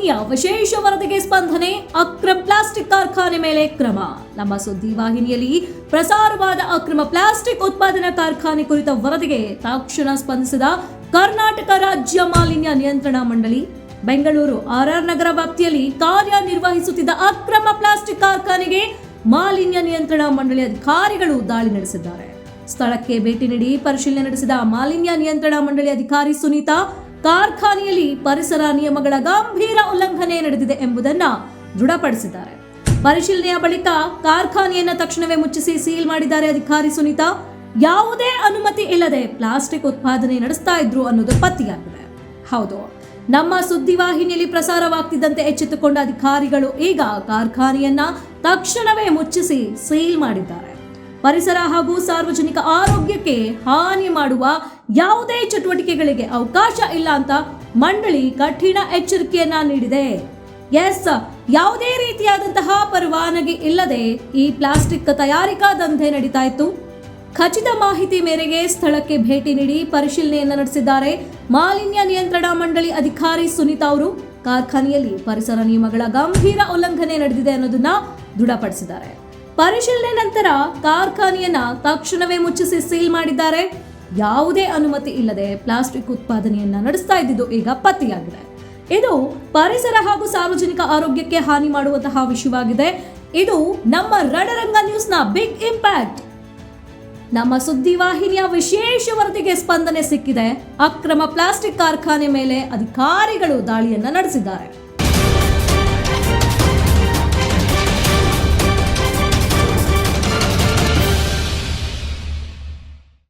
ಸುದ್ದಿವಾಹಿನಿಯ ವಿಶೇಷ ವರದಿಗೆ ಸ್ಪಂದನೆ, ಅಕ್ರಮ ಪ್ಲಾಸ್ಟಿಕ್ ಕಾರ್ಖಾನೆ ಮೇಲೆ ಕ್ರಮ. ನಮ್ಮ ಸುದ್ದಿವಾಹಿನಿಯಲ್ಲಿ ಪ್ರಸಾರವಾದ ಅಕ್ರಮ ಪ್ಲಾಸ್ಟಿಕ್ ಉತ್ಪಾದನಾ ಕಾರ್ಖಾನೆ ಕುರಿತ ವರದಿಗೆ ತಕ್ಷಣ ಸ್ಪಂದಿಸಿದ ಕರ್ನಾಟಕ ರಾಜ್ಯ ಮಾಲಿನ್ಯ ನಿಯಂತ್ರಣ ಮಂಡಳಿ. ಬೆಂಗಳೂರು ಆರ್ಆರ್ ನಗರ ವ್ಯಾಪ್ತಿಯಲ್ಲಿ ಕಾರ್ಯನಿರ್ವಹಿಸುತ್ತಿದ್ದ ಅಕ್ರಮ ಪ್ಲಾಸ್ಟಿಕ್ ಕಾರ್ಖಾನೆಗೆ ಮಾಲಿನ್ಯ ನಿಯಂತ್ರಣ ಮಂಡಳಿ ಅಧಿಕಾರಿಗಳು ದಾಳಿ ನಡೆಸಿದ್ದಾರೆ. ಸ್ಥಳಕ್ಕೆ ಭೇಟಿ ನೀಡಿ ಪರಿಶೀಲನೆ ನಡೆಸಿದ ಮಾಲಿನ್ಯ ನಿಯಂತ್ರಣ ಮಂಡಳಿ ಅಧಿಕಾರಿ ಸುನೀತಾ ಕಾರ್ಖಾನೆಯಲ್ಲಿ ಪರಿಸರ ನಿಯಮಗಳ ಗಂಭೀರ ಉಲ್ಲಂಘನೆ ನಡೆದಿದೆ ಎಂಬುದನ್ನು ದೃಢಪಡಿಸಿದ್ದಾರೆ. ಪರಿಶೀಲನೆಯ ಬಳಿಕ ಕಾರ್ಖಾನೆಯನ್ನು ತಕ್ಷಣವೇ ಮುಚ್ಚಿಸಿ ಸೀಲ್ ಮಾಡಿದ್ದಾರೆ ಅಧಿಕಾರಿ ಸುನೀತಾ. ಯಾವುದೇ ಅನುಮತಿ ಇಲ್ಲದೆ ಪ್ಲಾಸ್ಟಿಕ್ ಉತ್ಪಾದನೆ ನಡೆಸ್ತಾ ಇದ್ರು ಅನ್ನೋದು ಪತ್ತೆಯಾಗಿದೆ. ಹೌದು, ನಮ್ಮ ಸುದ್ದಿವಾಹಿನಿಯಲ್ಲಿ ಪ್ರಸಾರವಾಗ್ತಿದ್ದಂತೆ ಎಚ್ಚೆತ್ತುಕೊಂಡ ಅಧಿಕಾರಿಗಳು ಈಗ ಕಾರ್ಖಾನೆಯನ್ನ ತಕ್ಷಣವೇ ಮುಚ್ಚಿಸಿ ಸೀಲ್ ಮಾಡಿದ್ದಾರೆ. ಪರಿಸರ ಹಾಗೂ ಸಾರ್ವಜನಿಕ ಆರೋಗ್ಯಕ್ಕೆ ಹಾನಿ ಮಾಡುವ ಯಾವುದೇ ಚಟುವಟಿಕೆಗಳಿಗೆ ಅವಕಾಶ ಇಲ್ಲ ಅಂತ ಮಂಡಳಿ ಕಠಿಣ ಎಚ್ಚರಿಕೆಯನ್ನ ನೀಡಿದೆ. ಎಸ್, ಯಾವುದೇ ರೀತಿಯಾದಂತಹ ಪರವಾನಗಿ ಇಲ್ಲದೆ ಈ ಪ್ಲಾಸ್ಟಿಕ್ ತಯಾರಿಕಾ ದಂಧೆ ನಡೀತಾ ಇತ್ತು. ಖಚಿತ ಮಾಹಿತಿ ಮೇರೆಗೆ ಸ್ಥಳಕ್ಕೆ ಭೇಟಿ ನೀಡಿ ಪರಿಶೀಲನೆಯನ್ನು ನಡೆಸಿದ್ದಾರೆ ಮಾಲಿನ್ಯ ನಿಯಂತ್ರಣ ಮಂಡಳಿ ಅಧಿಕಾರಿ ಸುನೀತಾ ಅವರು. ಕಾರ್ಖಾನೆಯಲ್ಲಿ ಪರಿಸರ ನಿಯಮಗಳ ಗಂಭೀರ ಉಲ್ಲಂಘನೆ ನಡೆದಿದೆ ಅನ್ನೋದನ್ನ ದೃಢಪಡಿಸಿದ್ದಾರೆ. ಪರಿಶೀಲನೆ ನಂತರ ಕಾರ್ಖಾನೆಯನ್ನ ತಕ್ಷಣವೇ ಮುಚ್ಚಿಸಿ ಸೀಲ್ ಮಾಡಿದ್ದಾರೆ. ಯಾವುದೇ ಅನುಮತಿ ಇಲ್ಲದೆ ಪ್ಲಾಸ್ಟಿಕ್ ಉತ್ಪಾದನೆಯನ್ನ ನಡೆಸ್ತಾ ಇದ್ದಿದ್ದು ಈಗ ಪತ್ತೆಯಾಗಿದೆ. ಇದು ಪರಿಸರ ಹಾಗೂ ಸಾರ್ವಜನಿಕ ಆರೋಗ್ಯಕ್ಕೆ ಹಾನಿ ಮಾಡುವಂತಹ ವಿಷಯವಾಗಿದೆ. ಇದು ನಮ್ಮ ರಣರಂಗ ನ್ಯೂಸ್ನ ಬಿಗ್ ಇಂಪ್ಯಾಕ್ಟ್. ನಮ್ಮ ಸುದ್ದಿವಾಹಿನಿಯ ವಿಶೇಷ ವರದಿಗೆ ಸ್ಪಂದನೆ ಸಿಕ್ಕಿದೆ. ಅಕ್ರಮ ಪ್ಲಾಸ್ಟಿಕ್ ಕಾರ್ಖಾನೆ ಮೇಲೆ ಅಧಿಕಾರಿಗಳು ದಾಳಿಯನ್ನ ನಡೆಸಿದ್ದಾರೆ.